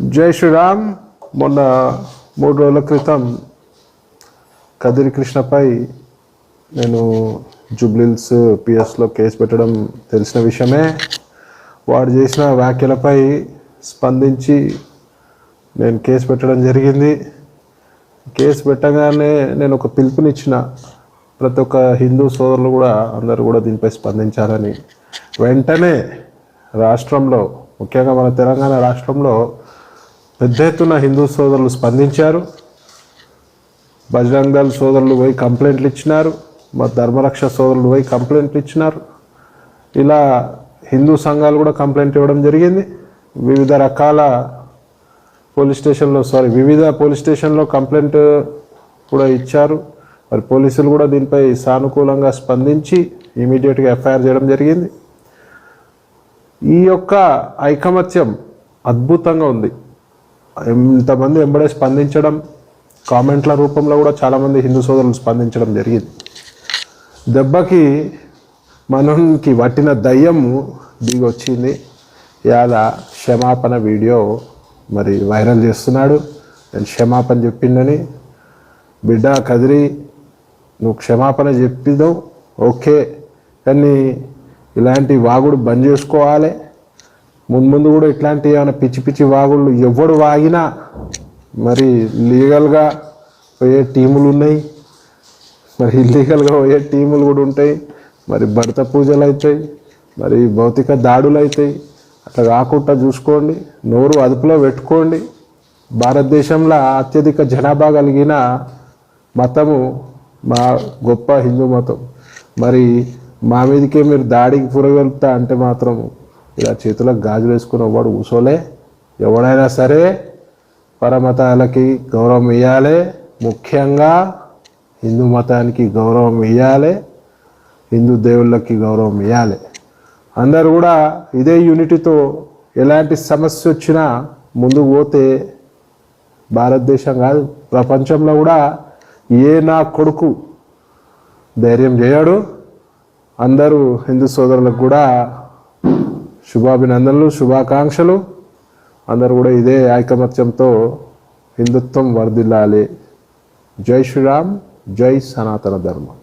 జై శ్రీరామ్. మొన్న మూడు రోజుల క్రితం కదిరి కృష్ణపై నేను జుబ్లిల్స్ పిఎస్లో కేసు పెట్టడం తెలిసిన విషయమే. వాడు చేసిన వ్యాఖ్యలపై స్పందించి నేను కేసు పెట్టడం జరిగింది. కేసు పెట్టగానే నేను ఒక పిలుపునిచ్చిన ప్రతి ఒక్క హిందూ సోదరులు కూడా అందరూ కూడా దీనిపై స్పందించాలని. వెంటనే రాష్ట్రంలో ముఖ్యంగా మన తెలంగాణ రాష్ట్రంలో పెద్ద ఎత్తున హిందూ సోదరులు స్పందించారు. బజరంగ్ దళ సోదరులు పోయి కంప్లైంట్లు ఇచ్చినారు. మా ధర్మరక్ష సోదరులు పోయి కంప్లైంట్లు ఇచ్చినారు. ఇలా హిందూ సంఘాలు కూడా కంప్లైంట్ ఇవ్వడం జరిగింది. వివిధ రకాల పోలీస్ స్టేషన్లో సారీ వివిధ పోలీస్ స్టేషన్లో కంప్లైంట్ కూడా ఇచ్చారు. మరి పోలీసులు కూడా దీనిపై సానుకూలంగా స్పందించి ఇమీడియట్గా ఎఫ్ఐఆర్ చేయడం జరిగింది. ఈ యొక్క ఐకమత్యం అద్భుతంగా ఉంది. ఇంతమంది ఎంబడే స్పందించడం కామెంట్ల రూపంలో కూడా చాలామంది హిందూ సోదరులు స్పందించడం జరిగింది. దెబ్బకి మనకి పట్టిన దయ్యము దిగొచ్చింది. వచ్చింది క్షమాపణ వీడియో మరి వైరల్ చేస్తున్నాడు. నేను క్షమాపణ చెప్పిందని బిడ్డ కదిరి నువ్వు క్షమాపణ చెప్పిదావు ఓకే. కానీ ఇలాంటి వాగుడు బంద్ చేసుకోవాలి. ముందు ముందు కూడా ఇట్లాంటి ఏమైనా పిచ్చి పిచ్చి వాగుళ్ళు ఎవడు వాగినా మరి లీగల్గా పోయే టీములు ఉన్నాయి. మరి ఇల్లీగల్గా పోయే టీములు కూడా ఉంటాయి. మరి భర్త పూజలు అవుతాయి మరి భౌతిక దాడులు అవుతాయి అట్లా కాకుండా చూసుకోండి. నోరు అదుపులో పెట్టుకోండి. భారతదేశంలో అత్యధిక జనాభా కలిగిన మతము మా గొప్ప హిందూ మతం. మరి మా మీదకే మీరు దాడికి పురగలుపుతా అంటే మాత్రము ఇలా చేతులకు గాజులు వేసుకున్నవాడు వాడు ఎవడైనా సరే పరమతాలకి గౌరవం ఇవ్వాలి ముఖ్యంగా హిందూ మతానికి గౌరవం ఇవ్వాలి హిందూ దేవుళ్ళకి గౌరవం ఇవ్వాలి అందరు కూడా ఇదే యూనిటీతో ఎలాంటి సమస్య వచ్చినా ముందుకు పోతే భారతదేశం కాదు ప్రపంచంలో కూడా ఏ నా కొడుకు ధైర్యం చేయడు. అందరూ హిందూ సోదరులకు కూడా శుభాభినందనలు శుభాకాంక్షలు. అందరూ కూడా ఇదే ఐకమత్యంతో హిందుత్వం వర్ధిల్లాలి. జై శ్రీరామ్ జై సనాతన ధర్మం.